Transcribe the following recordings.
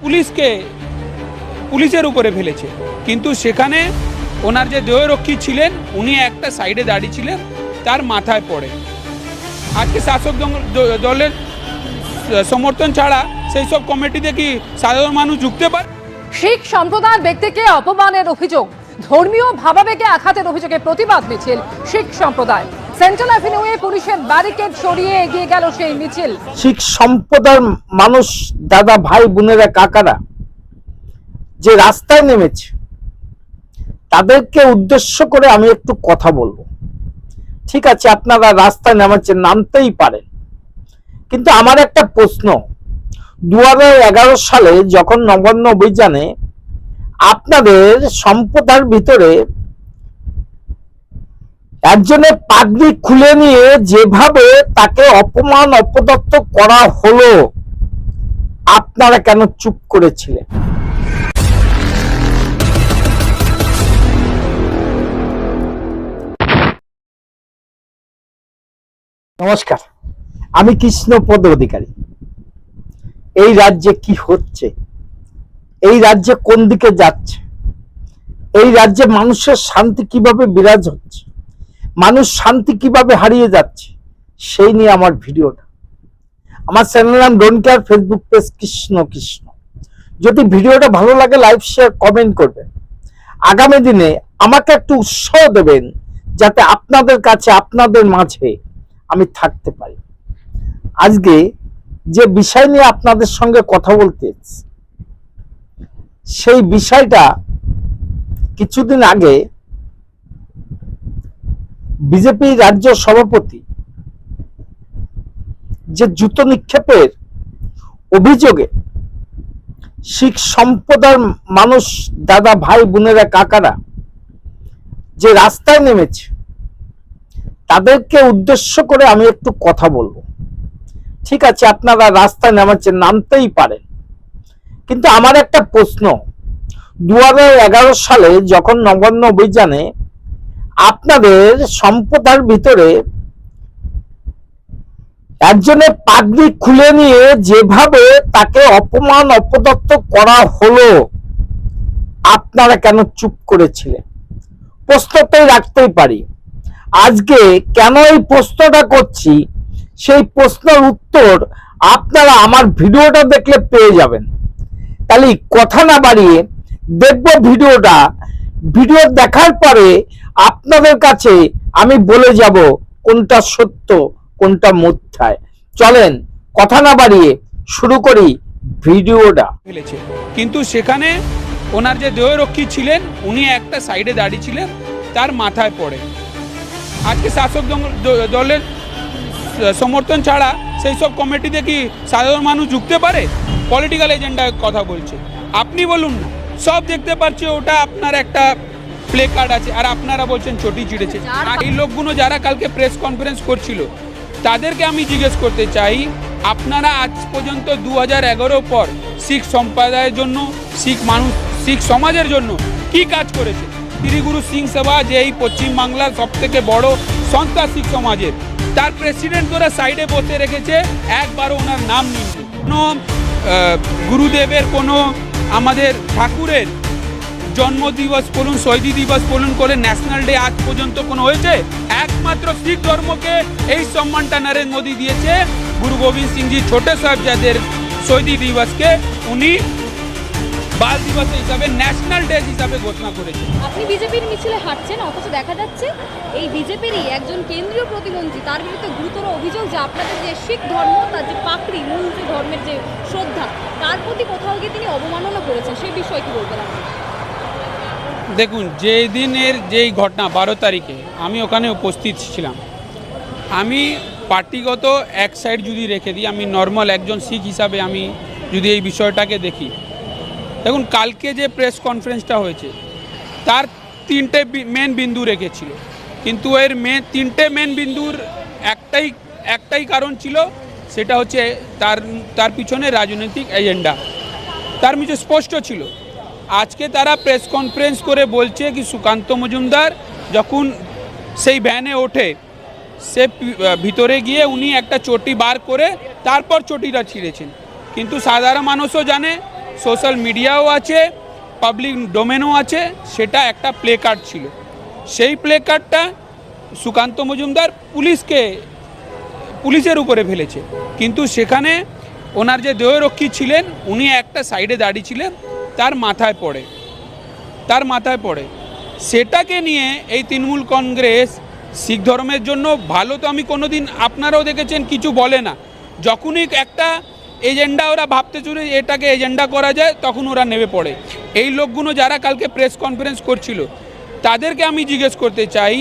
পুলিশকে, পুলিশের উপরে ফেলেছে। কিন্তু সেখানে ওনার যে দেহরক্ষী ছিলেন, উনি একটা সাইডে দাঁড়িয়ে ছিলেন, তার মাথায় পড়ে। আজকে শাসক দল- দলের সমর্থন ছাড়া সেই সব কমিটিতে কি সাধারণ মানুষ ঢুকতে পারে? শিখ সম্প্রদায়ের ব্যক্তিকে অপমানের অভিযোগ, ধর্মীয় ভাবাবেগে আঘাতের অভিযোগে প্রতিবাদ মিছিল শিখ সম্প্রদায়। সেন্ট্রাল অ্যাভিনিউয়ে পুলিশের ব্যারিকেড সরিয়ে এগিয়ে গেল সেই মিছিল। শিখ সম্প্রদায়ের মানুষ, দাদা, ভাই, বোনেরা, কাকারা যে রাস্তায় নেমেছে, তাদেরকে উদ্দেশ্য করে আমি একটু কথা বলব। ঠিক আছে, আপনারা রাস্তায় নামাচ্ছেন নামতেই পারেন। কিন্তু আমার একটা প্রশ্ন দু সালে যখন নবান্ন অভিযানে আপনাদের সম্প্রদায়ের ভিতরে একজনের পাগড়ি খুলে নিয়ে যেভাবে তাকে অপমান, অপদত্ত করা হলো, আপনারা কেন চুপ করেছিলেন? নমস্কার, আমি কৃষ্ণপদ অধিকারী। এই রাজ্যে কি হচ্ছে? এই রাজ্যে কোন দিকে যাচ্ছে? এই রাজ্যে মানুষের শান্তি কীভাবে বিরাজ হচ্ছে? মানুষ শান্তি কীভাবে হারিয়ে যাচ্ছে, সেই নিয়ে আমার ভিডিওটা। আমার চ্যানেল নাম don't care Facebook page Krishna Krishna. যদি ভিডিওটা ভালো লাগে, লাইক, শেয়ার, কমেন্ট করবেন। আগামী দিনে আমাকে একটু উৎসাহ দেবেন, যাতে আপনাদের কাছে, আপনাদের মাঝে আমি থাকতে পারি। আজকে যে বিষয় নিয়ে আপনাদের সঙ্গে কথা বলতে সেই বিষয়টা কিছুদিন আগে বিজেপি রাজ্য সভাপতি যে জুতো নিক্ষেপের অভিযোগে শিখ সম্প্রদায়ের মানুষ, দাদা, ভাই, বোনেরা, কাকারা যে রাস্তায় নেমেছে, তাদেরকে উদ্দেশ্য করে আমি একটু কথা বলব। ঠিক আছে, আপনারা রাস্তায় নামাচ্ছেন নামতেই পারেন। কিন্তু আমার একটা প্রশ্ন দু সালে যখন নবান্ন অভিযানে আপনাদের সম্প্রদায়ের ভিতরে একজনের পাগড়ি খুলে নিয়ে যেভাবে তাকে অপমান, অপদত্ত করা হলো, আপনারা কেন চুপ করেছিলেন? প্রশ্নটাই রাখতেই পারি। আজকে কেন এই প্রশ্নটা করছি? সেই প্রশ্নের উত্তর আপনারা আমার ভিডিওটা দেখলে পেয়ে যাবেন। তাহলে কথা না বাড়িয়ে দেখব ভিডিওটা ভিডিও দেখার পরে আপনাদের কাছে আমি বলে যাব কোনটা সত্য, কোনটা মিথ্যায়। চলেন, কথা না বাড়িয়ে শুরু করি ভিডিওটা। কিন্তু সেখানে ওনার যে দেহরক্ষী ছিলেন, উনি একটা সাইডে দাঁড়িয়ে ছিলেন, তার মাথায় পড়ে। আজকে শাসক দল- দলের সমর্থন ছাড়া সেই সব কমিটিতে কি সাধারণ মানুষ ঢুকতে পারে? পলিটিক্যাল এজেন্ডার কথা বলছে। আপনি বলুন না। সব দেখতে পাচ্ছি ওটা আপনার একটা প্লে কার্ড আছে। আর আপনারা বলছেন চটি চিড়েছে। আর এই লোকগুলো যারা কালকে প্রেস কনফারেন্স করছিল তাদেরকে আমি জিজ্ঞেস করতে চাই আপনারা আজ পর্যন্ত দু হাজার এগারো পর শিখ সম্প্রদায়ের জন্য শিখ মানুষ শিখ সমাজের জন্য কি কাজ করেছে? শ্রীগুরু সিং সেবা যে এই পশ্চিমবাংলার সব থেকে বড় সংস্থা শিখ সমাজের তার প্রেসিডেন্ট ওরা সাইডে বসে রেখেছে একবারও ওনার নাম নিন কোনো গুরুদেবের কোনো আমাদের ঠাকুরের জন্মদিবস বলুন শহীদি দিবস বলুন করে ন্যাশনাল ডে আজ পর্যন্ত কোনো হয়েছে? একমাত্র শিখ ধর্মকে এই সম্মানটা নরেন্দ্র মোদী দিয়েছে। গুরু গোবিন্দ সিংজি ছোটে সাহেবজাদের শহীদি দিবসকে উনি বাল দিবস হিসাবে ন্যাশনাল ডে হিসাবে ঘোষণা করেছে। আপনি বিজেপির মিছিলে হাঁটছেন অথচ দেখা যাচ্ছে এই বিজেপিরই একজন কেন্দ্রীয় প্রতিমন্ত্রী তার বিরুদ্ধে গুরুতর অভিযোগ যে আপনাদের যে শিখ ধর্ম তার যে পাকড়ি মূল যে ধর্মের যে শ্রদ্ধা তার প্রতি কোথাও গিয়ে তিনি অবমাননা করেছেন সেই বিষয়ে কি বলবেন আপনি? দেখুন যেই দিনের যেই ঘটনা বারো তারিখে আমি ওখানে উপস্থিত ছিলাম। আমি পার্টিগত এক সাইড যদি রেখে দিই আমি নর্মাল একজন শিখ হিসাবে আমি যদি এই বিষয়টাকে দেখি দেখুন, কালকে যে প্রেস কনফারেন্সটা হয়েছে, তার তিনটে মেন বিন্দু রেখেছিল। কিন্তু এর মেন তিনটে মেন বিন্দুর একটাই একটাই কারণ ছিল, সেটা হচ্ছে তার তার পিছনে রাজনৈতিক এজেন্ডা তার মিছে স্পষ্ট ছিল। আজকে তারা প্রেস কনফারেন্স করে বলছে কি, সুকান্ত মজুমদার যখন সেই ভ্যানে ওঠে, সে ভিতরে গিয়ে উনি একটা চটি বার করে, তারপর চটিটা ছিঁড়েছেন। কিন্তু সাধারণ মানুষও জানে সোশ্যাল মিডিয়াও আছে, পাবলিক ডোমেনও আছে, সেটা একটা প্লে কার্ড ছিল। সেই প্লে কার্ডটা সুকান্ত মজুমদার পুলিশকে, পুলিশের উপরে ফেলেছে। কিন্তু সেখানে ওনার যে দেহরক্ষী ছিলেন, উনি একটা সাইডে দাঁড়িয়ে ছিলেন, তার মাথায় পড়ে। তার মাথায় পড়ে। সেটাকে নিয়ে এই তৃণমূল কংগ্রেস শিখ ধর্মের জন্য ভালো তো আমি কোনোদিন আপনারাও দেখেছেন, কিছু বলে না। যখনই একটা এজেন্ডা ওরা ভাবতে শুরু এটাকে এজেন্ডা করা যায় তখন ওরা নেমে পড়ে। এই লোকগুলো যারা কালকে প্রেস কনফারেন্স করছিল তাদেরকে আমি জিজ্ঞেস করতে চাই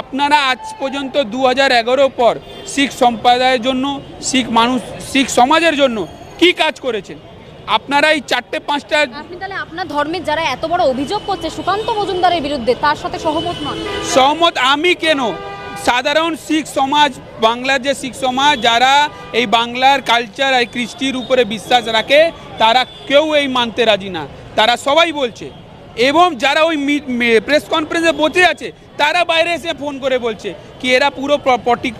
আপনারা আজ পর্যন্ত দু হাজার এগারো পর শিখ সম্প্রদায়ের জন্য শিখ মানুষ শিখ সমাজের জন্য কি কাজ করেছেন? আপনারা এই চারটে পাঁচটা আপনি তাহলে আপনার ধর্মের যারা এত বড় অভিযোগ করছে সুকান্ত মজুমদারের বিরুদ্ধে তার সাথে সহমত নন? সহমত আমি কেন? সাধারণ শিখ সমাজ বাংলার যে শিখ সমাজ যারা এই বাংলার কালচার আর কৃষ্টির উপরে বিশ্বাস রাখে তারা কেউ এই মানতে রাজি না। তারা সবাই বলছে। এবং যারা ওই প্রেস কনফারেন্সে বসে আছে তারা বাইরে এসে ফোন করে বলছে কি এরা পুরো পটি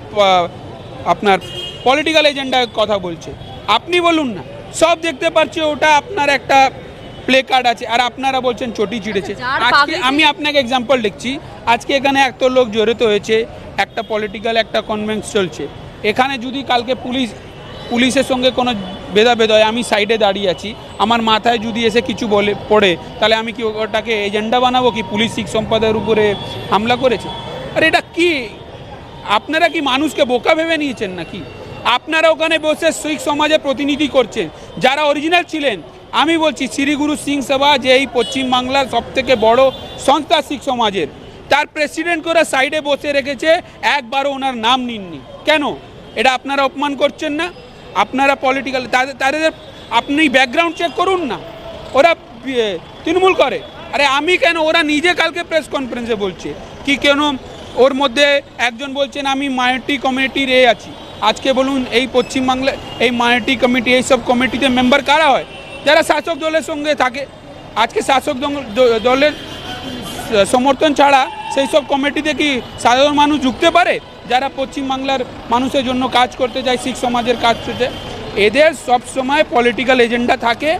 আপনার পলিটিক্যাল এজেন্ডার কথা বলছে। আপনি বলুন না। সব দেখতে পাচ্ছি ওটা আপনার একটা প্লে কার্ড আছে আর আপনারা বলছেন চটি চিড়েছে আজকে আমি আপনাকে এক্সাম্পল লিখছি আজকে এখানে এত লোক জড়িত হয়েছে একটা পলিটিক্যাল একটা কনভেন্স চলছে। এখানে যদি কালকে পুলিশ, পুলিশের সঙ্গে কোনো ভেদাভেদ হয়, আমি সাইডে দাঁড়িয়ে আছি। আমার মাথায় যদি এসে কিছু বলে, পড়ে, তাহলে আমি কি ওটাকে এজেন্ডা বানাবো কি? পুলিশ শিখ সম্পদের উপরে হামলা করেছে? আর এটা কি? আপনারা কি মানুষকে বোকা ভেবে নিয়েছেন নাকি? আপনারা ওখানে বসে শিখ সমাজে প্রতিনিধি করছেন। যারা অরিজিনাল ছিলেন, আমি বলছি শ্রী গুরু সিং সভা যে এই পশ্চিমবাংলার সব থেকে বড় সংস্থা শিখ সমাজের তার প্রেসিডেন্ট করে সাইডে বসে রেখেছে, একবারও ওনার নাম নিননি। কেন? এটা আপনারা অপমান করছেন না? আপনারা পলিটিক্যাল তাদের তাদের, আপনি ব্যাকগ্রাউন্ড চেক করুন না। ওরা তৃণমূল করে। আরে আমি কেন? ওরা নিজে কালকে প্রেস কনফারেন্সে বলছে। কি কেন? ওর মধ্যে একজন বলছেন, আমি মাইনরিটি কমিটির এ আছি। আজকে বলুন, এই পশ্চিমবাংলা এই মাইনরিটি কমিটি এই সব কমিটিতে মেম্বার কারা হয়? যারা শাসক দলের সঙ্গে থাকে, আজকে শাসক দল- দলের সমর্থন ছাড়া সেই সব কমিটিতে কি সাধারণ মানুষ ঢুকতে পারে? যারা পশ্চিমবাংলার মানুষের জন্য কাজ করতে যায় শিখ সমাজের কাজ করতে এদের সব সময় পলিটিক্যাল এজেন্ডা থাকে।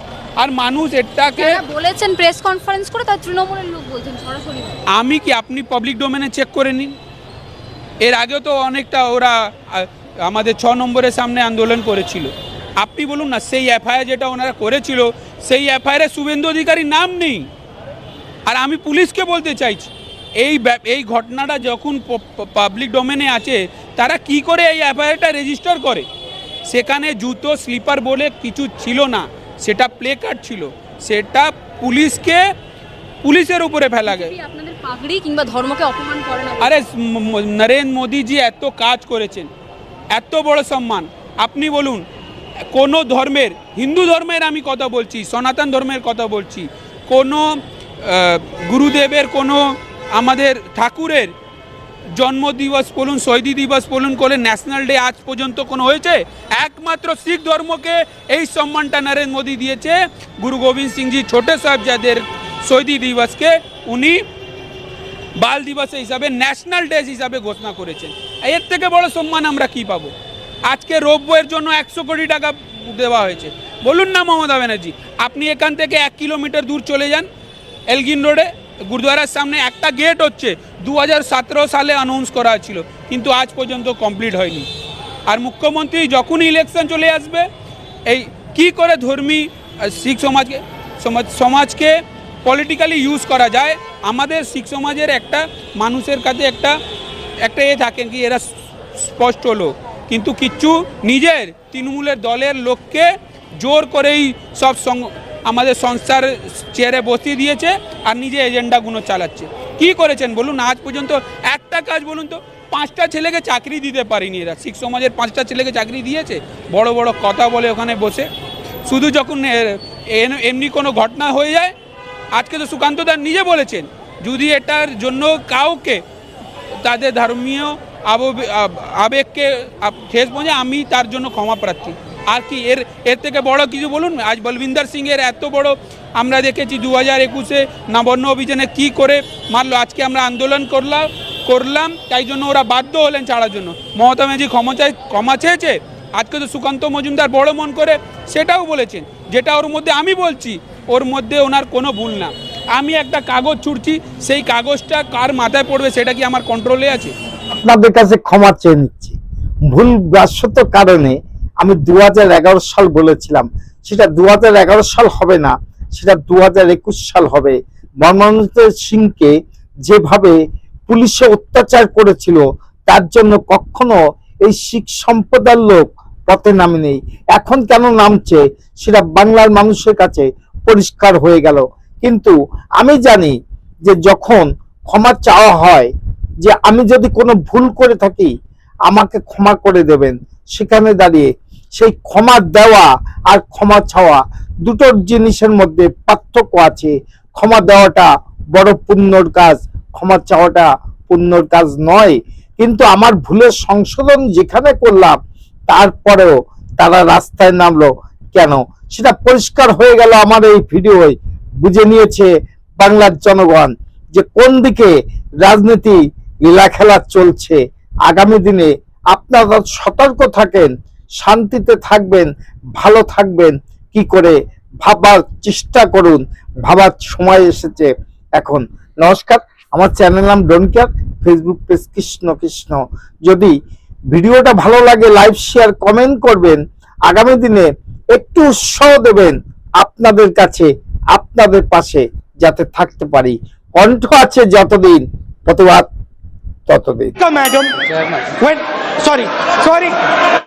আর মানুষ এটাকে বলেছেন প্রেস কনফারেন্স করে তার তৃণমূলের লোক বলছেন সরাসরি আমি কি আপনি পাবলিক ডোমেনে চেক করে নিন? এর আগেও তো অনেকটা ওরা আমাদের ছ নম্বরের সামনে আন্দোলন করেছিল। আপনি বলুন না সেই এফআইআর যেটা ওনারা করেছিল সেই এফআইআরে শুভেন্দু অধিকারীর নাম নেই। আর আমি পুলিশকে বলতে চাইছি এই এই ঘটনাটা যখন পাবলিক ডোমেনে আছে তারা কি করে এই এফআইআরটা রেজিস্টার করে? সেখানে জুতো স্লিপার বলে কিছু ছিল না। সেটা প্লে কার্ড ছিল। সেটা পুলিশকে পুলিশের উপরে ফেলা গেছে। পাগড়ি কিংবা ধর্মকে অপমান করে না? আরে নরেন্দ্র মোদীজি এত কাজ করেছেন। এত বড় সম্মান। আপনি বলুন কোনো ধর্মের হিন্দু ধর্মের আমি কথা বলছি সনাতন ধর্মের কথা বলছি কোনো গুরুদেবের কোনো আমাদের ঠাকুরের জন্মদিবস বলুন শহীদি দিবস বলুন করে ন্যাশনাল ডে আজ পর্যন্ত কোনো হয়েছে? একমাত্র শিখ ধর্মকে এই সম্মানটা নরেন্দ্র মোদী দিয়েছে। গুরু গোবিন্দ সিংজি ছোটে সাহেবজাদের শহীদি দিবসকে উনি বাল দিবস হিসাবে, ন্যাশনাল ডে হিসাবে ঘোষণা করেছেন। এর থেকে বড় সম্মান আমরা কি পাবো? আজকে রৌপ্যের জন্য একশো কোটি টাকা দেওয়া হয়েছে। বলুন না মমতা ব্যানার্জি, আপনি এখান থেকে এক কিলোমিটার দূর চলে যান, এলগিন রোডে। গুরুদ্বারার সামনে একটা গেট হচ্ছে দু হাজার সতেরো সালে অ্যানাউন্স করা ছিল কিন্তু আজ পর্যন্ত কমপ্লিট হয়নি। আর মুখ্যমন্ত্রী যখনই ইলেকশন চলে আসবে, এই কি করে ধর্মী শিখ সমাজকে সমাজকে পলিটিক্যালি ইউজ করা যায়, আমাদের শিখ সমাজের একটা মানুষের কাছে একটা একটা এ থাকে কি, এরা স্পষ্ট লোক। কিন্তু কিচ্ছু নিজের তৃণমূলের দলের লোককে জোর করেই সব আমাদের সংস্থার চেয়ারে বসিয়ে দিয়েছে আর নিজে এজেন্ডাগুলো চালাচ্ছে। কি করেছেন বলুন? আজ পর্যন্ত একটা কাজ বলুন তো, পাঁচটা ছেলেকে চাকরি দিতে পারিনি এরা। শিখ সমাজের পাঁচটা ছেলেকে চাকরি দিয়েছে? বড় বড় কথা বলে ওখানে বসে। শুধু যখন এমনি কোনো ঘটনা হয়ে যায়, আজকে তো সুকান্ত দাস নিজে বলেছেন, যদি এটার জন্য কাউকে তাদের ধর্মীয় আব- আবেগকে ঠেস পৌঁছে আমি তার জন্য ক্ষমা প্রার্থী। আর কি, এর এর থেকে বড় কিছু বলুন? আজ বলবিন্দর সিংয়ের এত বড় আমরা দেখেছি দু হাজার একুশে নবান্ন অভিযানে কি করে মারলো, আজকে আমরা আন্দোলন করলাম করলাম, তাই জন্য ওরা বাধ্য হলেন ছাড়ার জন্য। মমতা ব্যানার্জি ক্ষমা চাই, ক্ষমা চেয়েছে? আজকে তো সুকান্ত মজুমদার বড় মন করে সেটাও বলেছেন, যেটা ওর মধ্যে আমি বলছি, ওর মধ্যে ওনার কোনো ভুল না। আমি একটা কাগজ ছুটছি সেই কাগজটা কার মাথায় পড়বে সেটা কি আমার কন্ট্রোলে আছে? আপনাদের কাছে ক্ষমা চেয়ে নিচ্ছি। ভুল কারণে আমি দু হাজার এগারো সাল বলেছিলাম। সেটা দু হাজার এগারো সাল হবে না, সেটা দু হাজার একুশ সাল হবে। মর্মানন্দ সিংকে যেভাবে পুলিশে অত্যাচার করেছিল, তার জন্য কখনো এই শিখ সম্প্রদায়ের লোক পথে নামেনি। এখন কেন নামছে, সেটা বাংলার মানুষের কাছে পরিষ্কার হয়ে গেল। কিন্তু আমি জানি যে যখন ক্ষমা চাওয়া হয়, যে আমি যদি কোনো ভুল করে থাকি, আমাকে ক্ষমা করে দেবেন। সেখানে দাঁড়িয়ে সেই ক্ষমা দেওয়া আর ক্ষমা ছাওয়া দুটোর জিনিসের মধ্যে পার্থক্য আছে। ক্ষমা দেওয়াটা বড় পুণ্যর কাজ, ক্ষমা চাওয়াটা পুণ্যর কাজ নয়। কিন্তু আমার ভুলের সংশোধন যেখানে করলাম, তারপরেও তারা রাস্তায় নামলো। কেন? সেটা পরিষ্কার হয়ে গেল আমার এই ভিডিওয় বুঝে নিয়েছে বাংলার জনগণ যে কোন দিকে রাজনীতি লীলা খেলা চলছে। আগামী দিনে আপনারা সতর্ক থাকেন। শান্তিতে থাকবেন ভালো থাকবেন। কি করে? ভাবার চেষ্টা করুন। ভাবার সময় এসেছে এখন। নমস্কার আমার চ্যানেল নাম don't care Facebook page Krishna Krishna. যদি ভিডিওটা ভালো লাগে লাইভ শেয়ার কমেন্ট করবেন। আগামী দিনে একটু উৎসাহ দেবেন আপনাদের কাছে আপনাদের পাশে যাতে থাকতে পারি। কণ্ঠ আছে যতদিন প্রতিবাদ ততদিন? Sorry. Sorry.